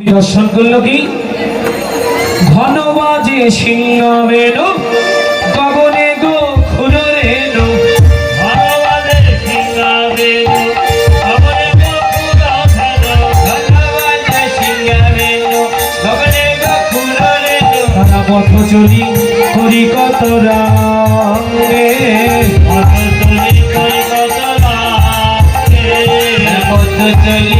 দর্শন করল কি ঘন বাজে সিংহ গগনে গো পথ চলি করি কত রঙে পথ চলি করি কত রঙে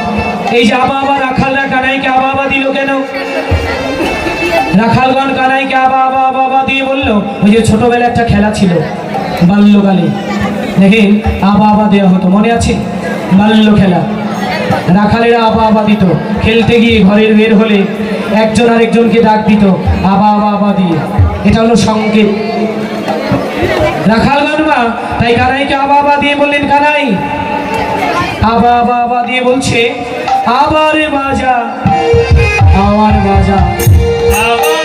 এই যে আবা আবা রাখালরা কানাইকে আবা আবা দিল কেন? রাখালগণ কানাইকে আবা আবা আবা আবা দিয়ে বলল, ওই যে ছোটবেলা একটা খেলা ছিল, বাল্যকালে। দেখেন আবা আবা দেওয়া হতো, মনে আছে? বাল্য খেলা। রাখালেরা আবা আবা দিত, খেলতে গিয়ে ঘরের বের হলে একজন আরেকজনকে ডাক দিত আবা আবা আবা দিয়ে। এটা হলো সংকেত। রাখাল গানবা তাই কানাইকে আবা আবা দিয়ে বললেন, কানাই। আবা আবা আবা দিয়ে বলছে আবার বাজা আবার বাজা। আবার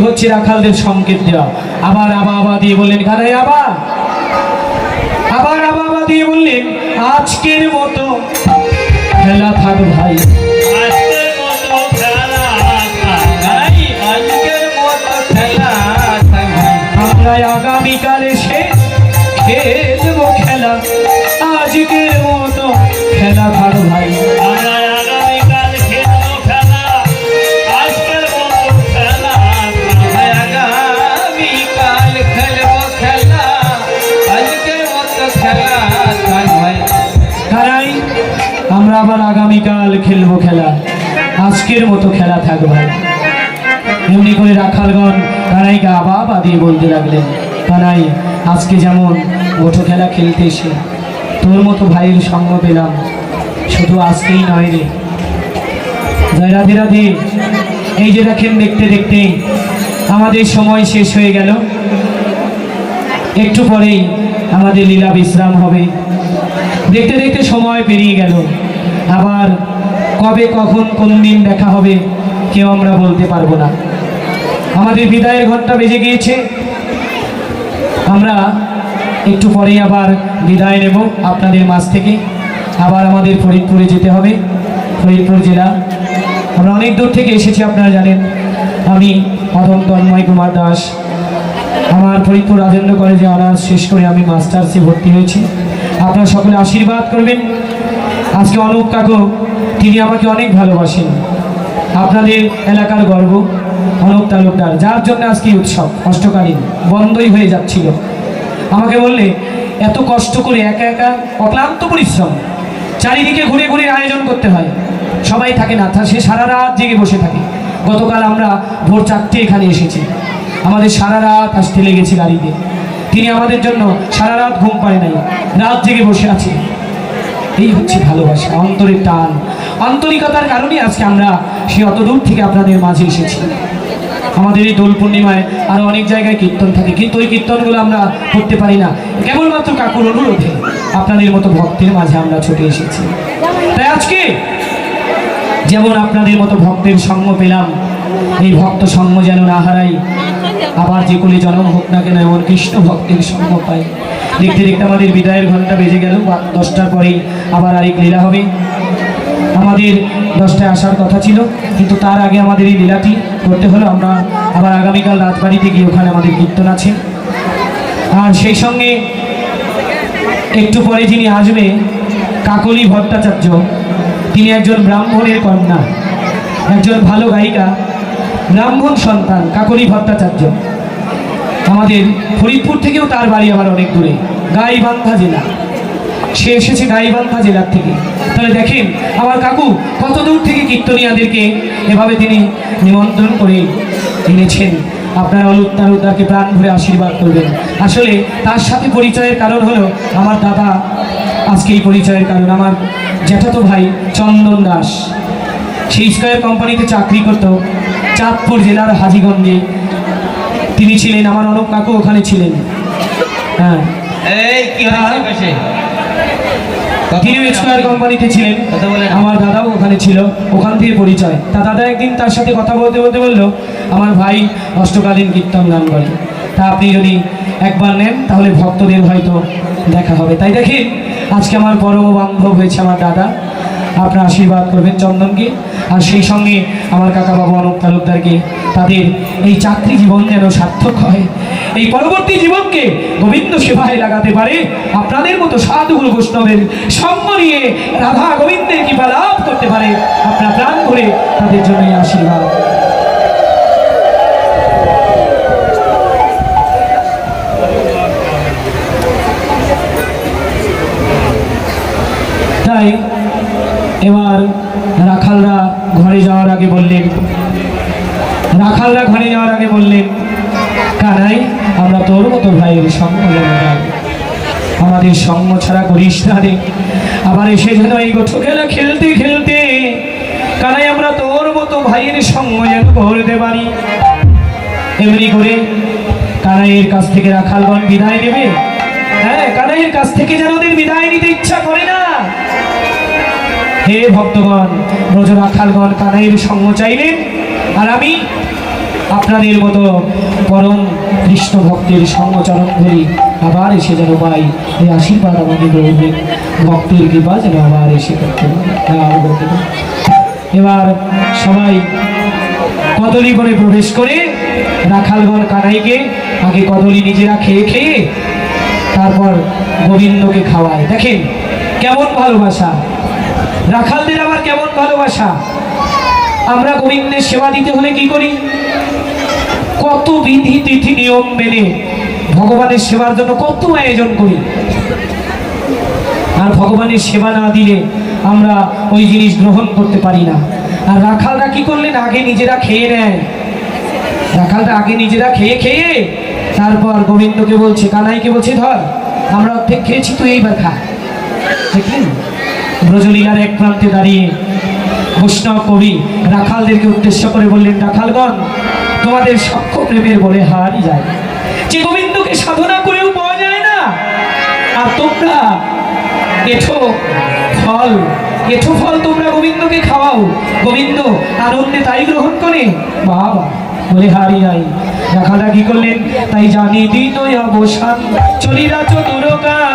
হচ্ছে রাখালদের সংকেত দেওয়া। আবার আবা আবা দিয়ে বললেন কারাই আবা আবার আবা আবা দিয়ে বললেন আজকের মতো খেলা থাক ভাই ভাই, আগামীকাল খেলব খেলা। আজকের মতো খেলা থাক ভাই এমনি করে রাখালগণ কানাইকে আবা দিয়ে বলতে লাগলেন কানাই আজকে যেমন ওঠো খেলা খেলতে এসে তোর মতো ভাইয়ের সঙ্গ পেলাম, শুধু আজকেই নয় রে। জয় রাধে রাধে। এই যে দেখেন, দেখতে দেখতে আমাদের সময় শেষ হয়ে গেল। একটু পরেই আমাদের লীলা বিশ্রাম হবে। দেখতে দেখতে সময় পেরিয়ে গেল। আবার কবে, কখন, কোন দিন দেখা হবে, কেউ আমরা বলতে পারব না। আমাদের বিদায়ের ঘণ্টা বেজে গিয়েছে। আমরা একটু পরেই আবার বিদায় নেব আপনাদের মাঝ থেকে। আবার আমাদের ফরিদপুরে যেতে হবে, ফরিদপুর জেলা। আমরা অনেক দূর থেকে এসেছি, আপনারা জানেন। আমি অধম তন্ময় কুমার দাস। আমার ফরিদপুর রাজেন্দ্র কলেজে অনার্স শেষ করে আমি মাস্টার্সে ভর্তি হয়েছি। আপনারা সকলে আশীর্বাদ করবেন। আজকে অনুপ কাকু তিনি আমাকে অনেক ভালোবাসেন। আপনাদের এলাকার গর্ব অনুপ তালুকদার, যার জন্য আজকে উৎসব কষ্টকালীন বন্ধই হয়ে যাচ্ছিল। আমাকে বললে, এত কষ্ট করে একা একা অক্লান্ত পরিশ্রম, চারিদিকে ঘুরে ঘুরে আয়োজন করতে হয়। সবাই থাকে না সে সারা রাত জেগে বসে থাকে। গতকাল আমরা ভোর চারটে এখানে এসেছি। আমাদের সারা রাত আসতে লেগেছে গাড়িতে। তিনি আমাদের জন্য সারা রাত ঘুম পায় নাই, রাত জেগে বসে আছে। এই হচ্ছে ভালোবাসা, অন্তরের টান আন্তরিকতার কারণে আজকে আমরা সে অত দূর থেকে আপনাদের মাঝে এসেছি। আমাদের এই দোল পূর্ণিমায় আরও অনেক জায়গায় কীর্তন থাকে, কিন্তু ওই কীর্তনগুলো আমরা করতে পারি না। কেবলমাত্র কাকুর অনুরোধে আপনাদের মতো ভক্তের মাঝে আমরা ছুটে এসেছি। তাই আজকে যেমন আপনাদের মতো ভক্তের সঙ্গ পেলাম, এই ভক্ত সঙ্গ যেন না হারাই, আবার যে কোলে জন্ম হোক না কেন এমন কৃষ্ণ ভক্তের সঙ্গ পাই। দেখতে দেখতে আমাদের বিদায়ের ঘণ্টা বেজে গেল দশটার পরেই আবার আরেক লীলা হবে। আমাদের দশটায় আসার কথা ছিল, কিন্তু তার আগে আমাদের এই লীলাটি করতে হলো। আমরা আবার আগামীকাল রাজবাড়িতে গিয়ে ওখানে আমাদের কীর্তন আছে। আর সেই সঙ্গে একটু পরে যিনি আসবে, কাকলি ভট্টাচার্য, তিনি একজন ব্রাহ্মণের কন্যা, একজন ভালো গায়িকা, ব্রাহ্মণ সন্তান, কাকলি ভট্টাচার্য। আমাদের ফরিদপুর থেকেও তার বাড়ি আবার অনেক দূরে, গাইবান্ধা জেলা। সে এসেছে গাইবান্ধা জেলার থেকে। তাহলে দেখেন আমার কাকু কত দূর থেকে কীর্তনিয়াদেরকে এভাবে তিনি নিমন্ত্রণ করে এনেছেন। আপনারা অলুত তালুকদারকে প্রাণ ভরে আশীর্বাদ করবেন। আসলে তার সাথে পরিচয়ের কারণ হলো আমার দাদা আজকে এই পরিচয়ের কারণ। আমার জ্যাঠাতো ভাই চন্দন দাস। সেই স্কয়ার কোম্পানিতে চাকরি করত চাঁদপুর জেলার হাজিগঞ্জে। তিনি ছিলেন আমার অনক কাকু ওখানে ছিলেন। হ্যাঁ। এই কি হয়েছে বেশি স্কোয়ার কোম্পানিতে ছিলেন। আমার দাদাও ওখানে ছিল ওখান থেকে পরিচয়। তা দাদা একদিন তার সাথে কথা বলতে বলতে বলল আমার ভাই অষ্টকালীন কীর্তন গান করে। তা আপনি যদি একবার নেন তাহলে ভক্তদের হয়তো দেখা হবে। তাই দেখি আজকে আমার পরম বান্ধব হয়েছে আমার দাদা। আপনার আশীর্বাদ করবেন চন্দনকে। আর সেই সঙ্গে আমার কাকা বাবু অনক তালুকদারকে তাদের এই চাকরি জীবন যেন সার্থক হয়, এই পরবর্তী জীবনকে গোবিন্দ সেবায় লাগাতে পারে, আপনাদের মতো সাধুগুরু বৈষ্ণবের সঙ্গ নিয়ে রাধা গোবিন্দের কৃপা লাভ করতে পারে, আপনার প্রাণ করে তাদের জন্য আশীর্বাদ। তাই এবার রাখালরা ঘরে যাওয়ার আগে বললেন, রাখালরা ঘরে যাওয়ার আগে বললেন, কানাই, আমরা তোর মতো ভাইয়ের সঙ্গ আমাদের সঙ্গ ছাড়া করিস না রে। আবার এসে যেন এই গোঠো খেলা খেলতে খেলতে, কানাই, আমরা তোর মতো ভাইয়ের সঙ্গ যেন করতে পারি। এমনি করে কানাইয়ের কাছ থেকে রাখালগণ বিদায় নেবে। হ্যাঁ কানাইয়ের কাছ থেকে যেন ওদের বিদায় নিতে ইচ্ছা করে না। হে ভক্তগণ ব্রজ রাখালগণ কানাইয়ের সঙ্গ চাইলেন, আর আমি আপনাদের মতো পরম কৃষ্ণ ভক্তের সঙ্গচরণ ধরি আবার এসে যেন পাই এই আশীর্বাদ আমাদের রইবে ভক্তের কৃপা যেন আবার এসে করতে এবার সবাই কদলি করে প্রবেশ করে রাখালগণ কানাইকে আগে কদলি নিজেরা খেয়ে খেয়ে তারপর গোবিন্দকে খাওয়ায়। দেখেন, কেমন ভালোবাসা। রাখালদের আবার কেমন ভালোবাসা? আমরা গোবিন্দের সেবা দিতে হলে কি করি? কত বিধি, তিথি, নিয়ম মেনে ভগবানের সেবার জন্য কত আয়োজন করি। আর ভগবানের সেবা না দিলে আমরা ওই জিনিস গ্রহণ করতে পারি না। আর রাখালরা কি করলেন? আগে নিজেরা খেয়ে নেয়। রাখালরা আগে নিজেরা খেয়ে খেয়ে তারপর গোবিন্দকে বলছে, কানাইকে বলছে, ধর, আমরা অর্ধেক খেয়েছি, তুই এইবার খা। দেখলেন? ব্রজলীলার এক প্রান্তে দাঁড়িয়ে বৈষ্ণব কবি রাখালদেরকে উদ্দেশ্য করে বললেন, রাখালগণ, তোমাদের সক্ষ প্রেমের বলে হারই যায়। যে গোবিন্দকে সাধনা করেও পাওয়া যায় না, আর তোমরা এঠো ফল এঠো ফল তোমরা গোবিন্দকে খাওয়াও। গোবিন্দ আনন্দে তাই গ্রহণ করে, বাবা বলে হারি নাই। রাখালরা কি করলেন? তাই জানি দিন অবসান চলিরা চতুরকার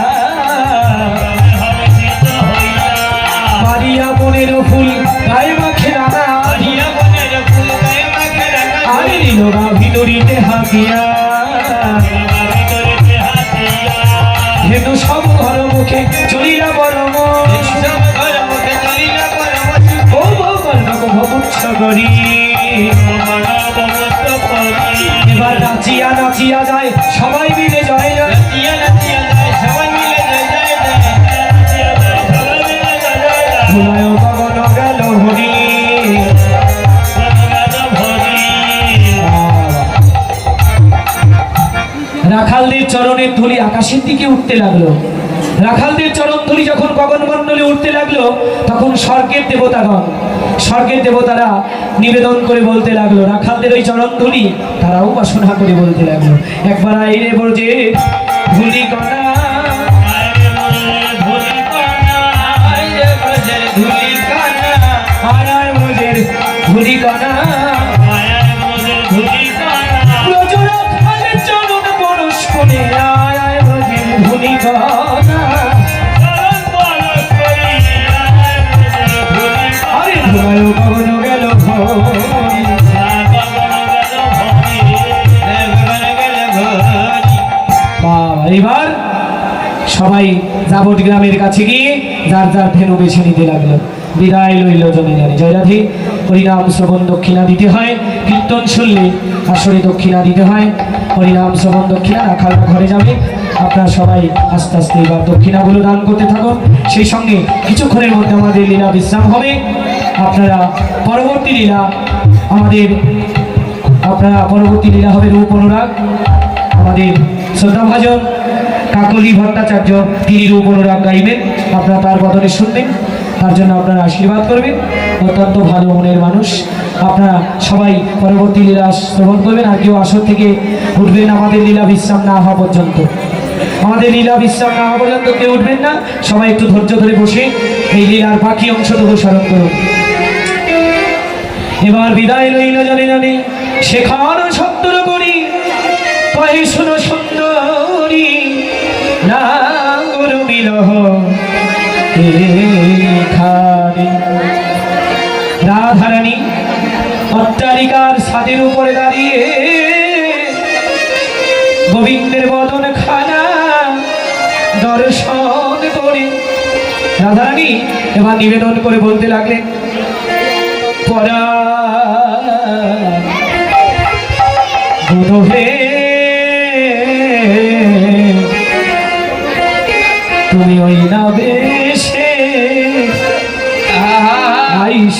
হেতু সব ঘর মুখে চলিলা পরম। করি। চরণের ধুলি আকাশের দিকে উঠতে লাগল। রাখালদের চরণ ধুলি যখন গগনমণ্ডলে উঠতে লাগল, তখন স্বর্গের দেবতাগণ, স্বর্গের দেবতারা নিবেদন করে বলতে লাগল, রাখালদের ওই চরণ ধুলি তারাও উপাসনা করে বলতে লাগল। একবার আইরে বলছে, ধুলি কণা ধুলি কণা ধুলি কণা সবাই জাবট গ্রামের কাছে গিয়ে যার যার ধেনু বেছে নিতে লাগল। বিদায় লইল জমি জানি জয়রাধি, হরিনাম শ্রবণ দক্ষিণা দিতে হয়। কীর্তন শুনলে আসরে দক্ষিণা দিতে হয়। হরিনাম শ্রবণ দক্ষিণা রাখার ঘরে যাবে। আপনারা সবাই আস্তে আস্তে এবার দক্ষিণাগুলো দান করতে থাকুন। সেই সঙ্গে কিছুক্ষণের মধ্যে আমাদের লীলা বিশ্রাম হবে। আপনারা পরবর্তী লীলা আমাদের, আপনারা পরবর্তী লীলা হবে রূপ অনুরাগ। আমাদের শ্রদ্ধাভাজন কাকলি ভট্টাচার্য, তিনি রূপ অনুরাগ গাইবেন। আপনারা তার বদলে শুনবেন, তার জন্য আপনারা আশীর্বাদ করবেন। অত্যন্ত ভালো মনের মানুষ। আপনারা সবাই পরবর্তী লীলা শ্রবণ করবেন, আর কেউ আসর থেকে উঠবেন, আমাদের লীলা বিশ্রাম না হওয়া পর্যন্ত। আমাদের লীলা বিশ্রাম না হওয়া পর্যন্ত কেউ উঠবেন না। সবাই একটু ধৈর্য ধরে বসে এই লীলার বাকি অংশটুকু স্মরণ করুন। এবার বিদায় লইল জানি জানি। শেখার সত্তর করি পায়ে শুনো রাধারানী অট্টালিকার ছাদের উপরে দাঁড়িয়ে গোবিন্দের বদন খানা দর্শন করে। রাধারানী এবার নিবেদন করে বলতে লাগলেন, পরা তুমি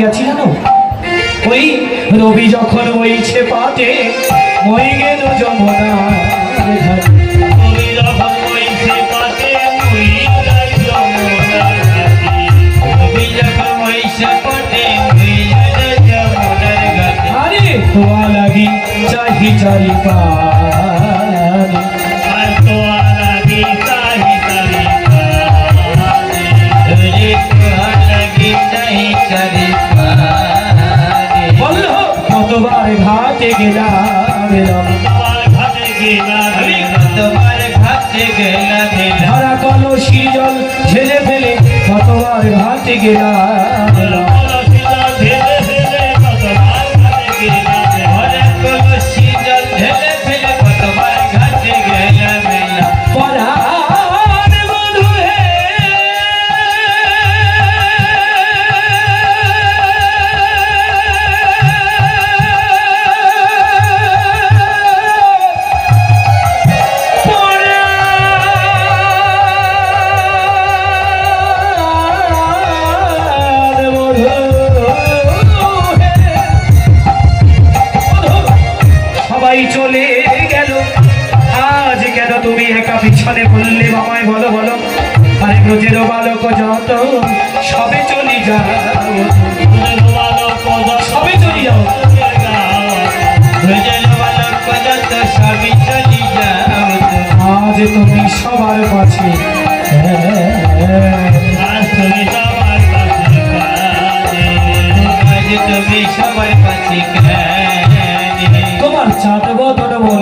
আছি জানো? ওই রবি যখন বইছে পাটে মই গেল যমুনা তুমি যখন বইছে পাতে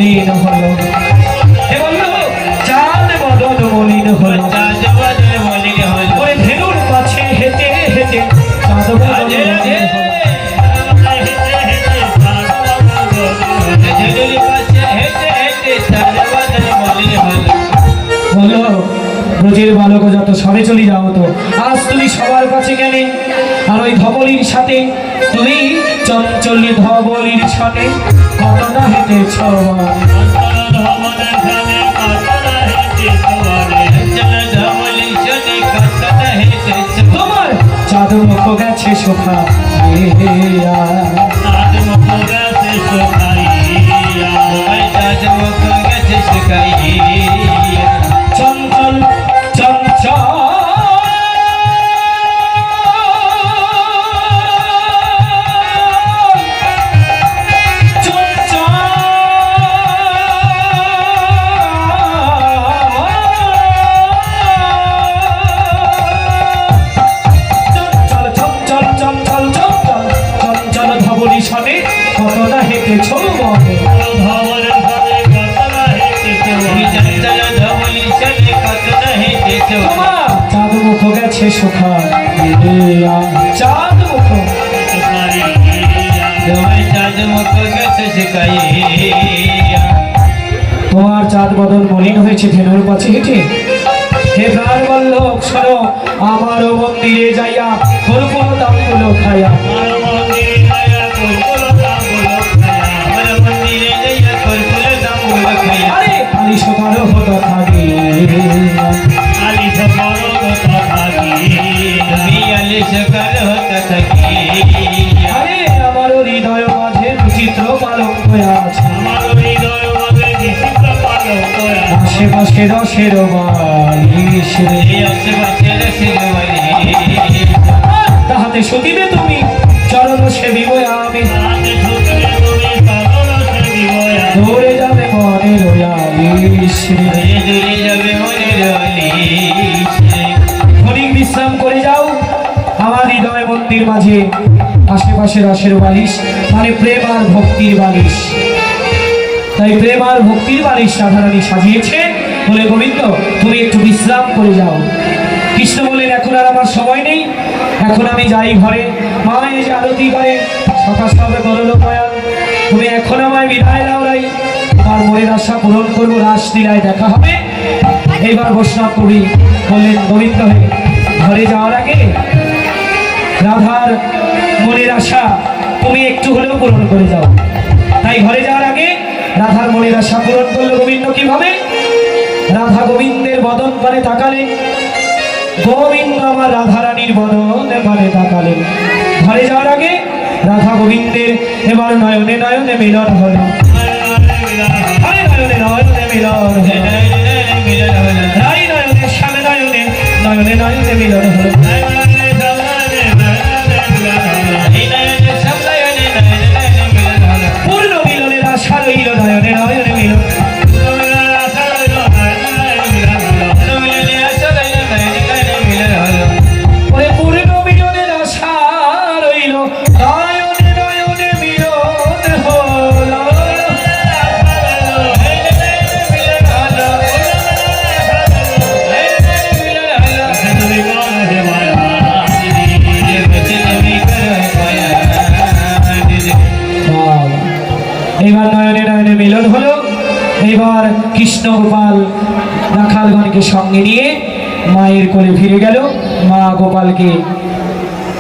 মলিন হলো। চাঁদ বদন মলিন হলো। ওই ধেনুর কাছে হেঁটে হেঁটে চাঁদ বদন মলিন হলো। ব্রজের বালক যত সবে চলে যাও তো আজ তুমি সবার কাছে গেলে আর ওই ধবলির সাথে তুমি চঞ্চলী ধবলির সাথে তোমার চাঁদ মুখ গেছে সোফা চাঁদ বদল মলিন হয়েছে ধেনুর কাছে হেঁটে। হে প্রাণ বল্লভ সর আমার মন্দিরে যাইয়া কর্পূর তাম্বুল খাইয়া। আরে কালি সকাল হতো থাকে রসের বালিশ তাহাতে তুমি চরণ সেবিব আমি যাবে ক্ষণিক বিশ্রাম করে যাও আমার হৃদয় মন্দির মাঝে। আশেপাশে রসের বালিশ মানে প্রেম আর ভক্তির বালিশ। তাই প্রেম আর ভক্তির বালিশ রাধারানী সাজিয়েছে। বলে গোবিন্দ তুমি একটু বিশ্রাম করে যাও। কৃষ্ণ বলেন এখন আর আমার সময় নেই। এখন আমি যাই ঘরে। মা এসে আরতি করে সকাল সকালে তুমি এখন আমায় বিদায় দাও রাই। আমার মনের আশা পূরণ করব, রাসলীলায় দেখা হবে। এইবার বৈষ্ণব কবি বললেন, গোবিন্দ হে, ঘরে যাওয়ার আগে রাধার মনের আশা তুমি একটু হলেও পূরণ করে যাও। তাই ঘরে যাওয়ার আগে রাধার মনের আশা পূরণ করল গোবিন্দ কীভাবে? রাধা গোবিন্দের বদন পারে তাকালেন গোবিন্দ আমার রাধারানীর বদন পারে তাকালেন ঘরে যাওয়ার আগে রাধা গোবিন্দের এবার নয়নে নয়নে মিলন হল। মিলন নয়নে নয়নে নয়নে নয়নে মিলন হলো। কৃষ্ণ গোপাল রাখালগণকে সঙ্গে নিয়ে মায়ের কোলে ফিরে গেল। মা গোপালকে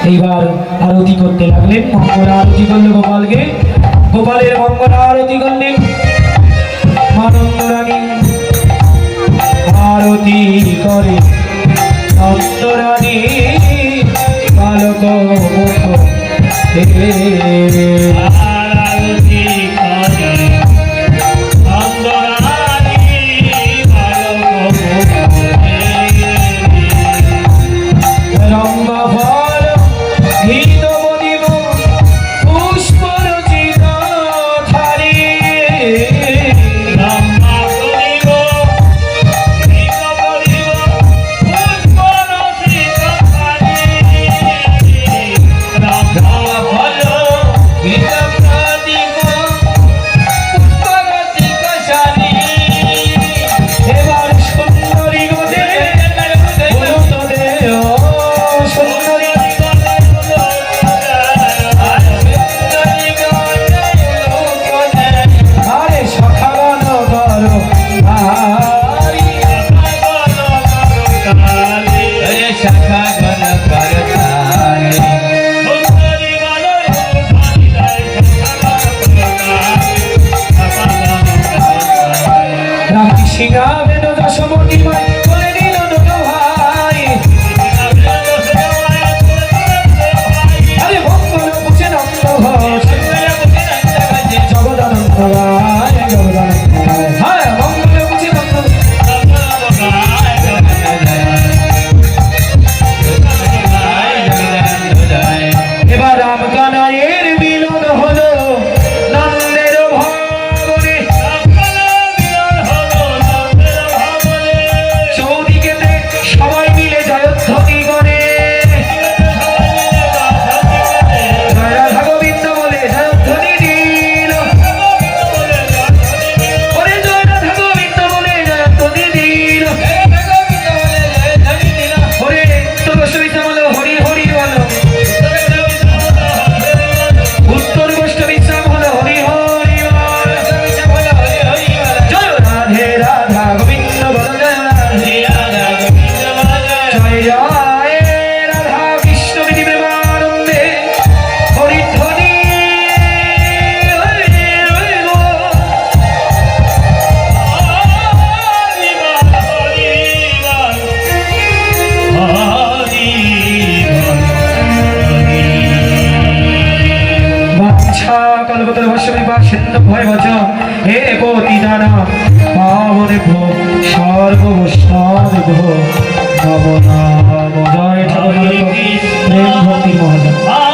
এইবার আরতি করতে লাগলেন। মঙ্গল আরতি করল গোপালকে। গোপালের মঙ্গল আরতি করলেন। মানন্দরানী আরতি করে। নন্দরানী বালক বর্ষমে বা সিন্ধু ভয় বচ হে পতি দানা পাবনে ভো সর্ব বৈষ্ণব ভো নব নাম জয় ঠাকুর। প্রেম ভক্তি মহাজন।